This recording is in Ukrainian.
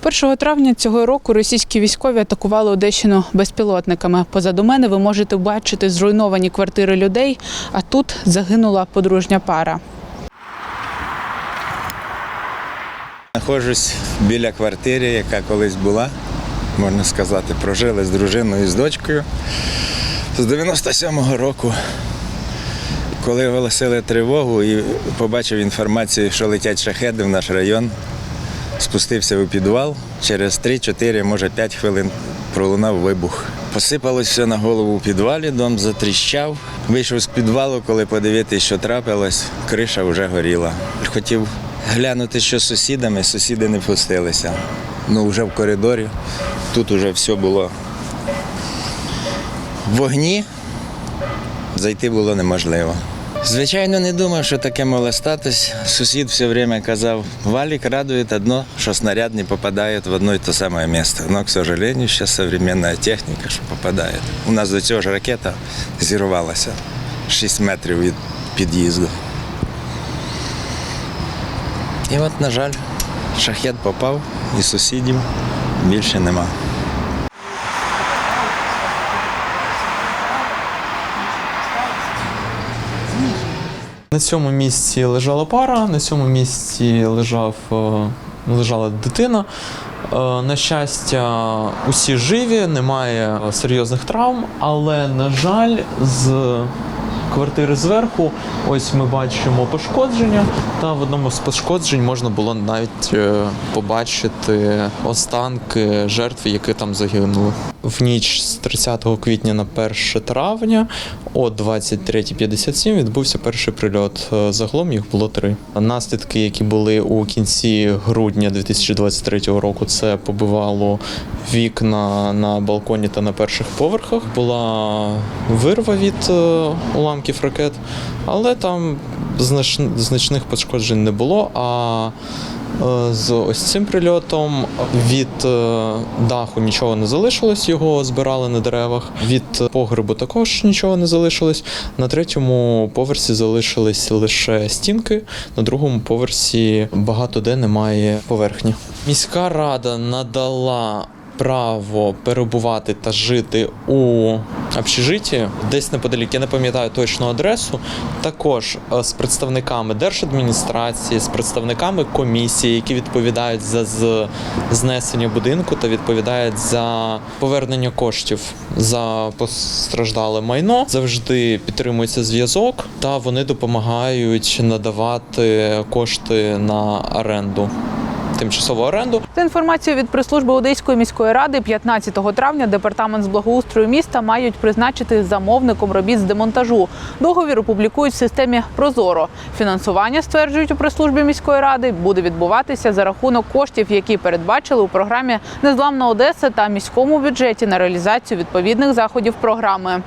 Першого травня цього року російські військові атакували Одещину безпілотниками. Позаду мене ви можете бачити зруйновані квартири людей, а тут загинула подружня пара. Знаходжусь біля квартири, яка колись була, можна сказати, прожили з дружиною і з дочкою. З 97-го року, коли оголосили тривогу і побачив інформацію, що летять шахеди в наш район, спустився у підвал. Через 3-4, може 5 хвилин пролунав вибух. Посипалось все на голову у підвалі, дом затріщав. Вийшов з підвалу, коли подивитися, що трапилось, криша вже горіла. Хотів глянути, що з сусідами, сусіди не пустилися. Ну, вже в коридорі. Тут вже все було в вогні. Зайти було неможливо. Звичайно, не думав, що таке могло статись. Сусід все время казав, валік радує одно, що снаряд не попадає в одно і те саме місце. Но, к сожалению, зараз современна техніка, що попадає. У нас до цього ж ракета зірвалася 6 метрів від під'їзду. І от, на жаль, шахет попав і сусідів більше нема. На цьому місці лежала пара, на цьому місці лежав, е, лежала дитина. Е, На щастя, усі живі, немає серйозних травм, але, на жаль, з квартири зверху ось ми бачимо пошкодження, та в одному з пошкоджень можна було навіть е, побачити останки жертв, які там загинули. В ніч з 30 квітня на 1 травня о 23.57 відбувся перший прильот. Е, Загалом їх було три. Наслідки, які були у кінці грудня 2023 року, це побивало вікна на балконі та на перших поверхах. Була вирва від е, уламків ракет, але там знач- значних пошкоджень не було. А З ось цим прильотом від е, даху нічого не залишилось, його збирали на деревах. Від погребу також нічого не залишилось. На третьому поверсі залишились лише стінки, на другому поверсі багато де немає поверхні. Міська рада надала право перебувати та жити у общежитті, десь неподалік, я не пам'ятаю точну адресу. Також е, з представниками держадміністрації, з представниками комісії, які відповідають за знесення будинку та відповідають за повернення коштів за постраждале майно. Завжди підтримується зв'язок, та вони допомагають надавати кошти на оренду. Тимчасову оренду За інформацією від прес-служби Одеської міської ради, 15 травня департамент з благоустрою міста мають призначити замовником робіт з демонтажу. Договір опублікують в системі Прозоро. Фінансування стверджують у прес-службі міської ради буде відбуватися за рахунок коштів, які передбачили у програмі Незламна Одеса та міському бюджеті на реалізацію відповідних заходів програми.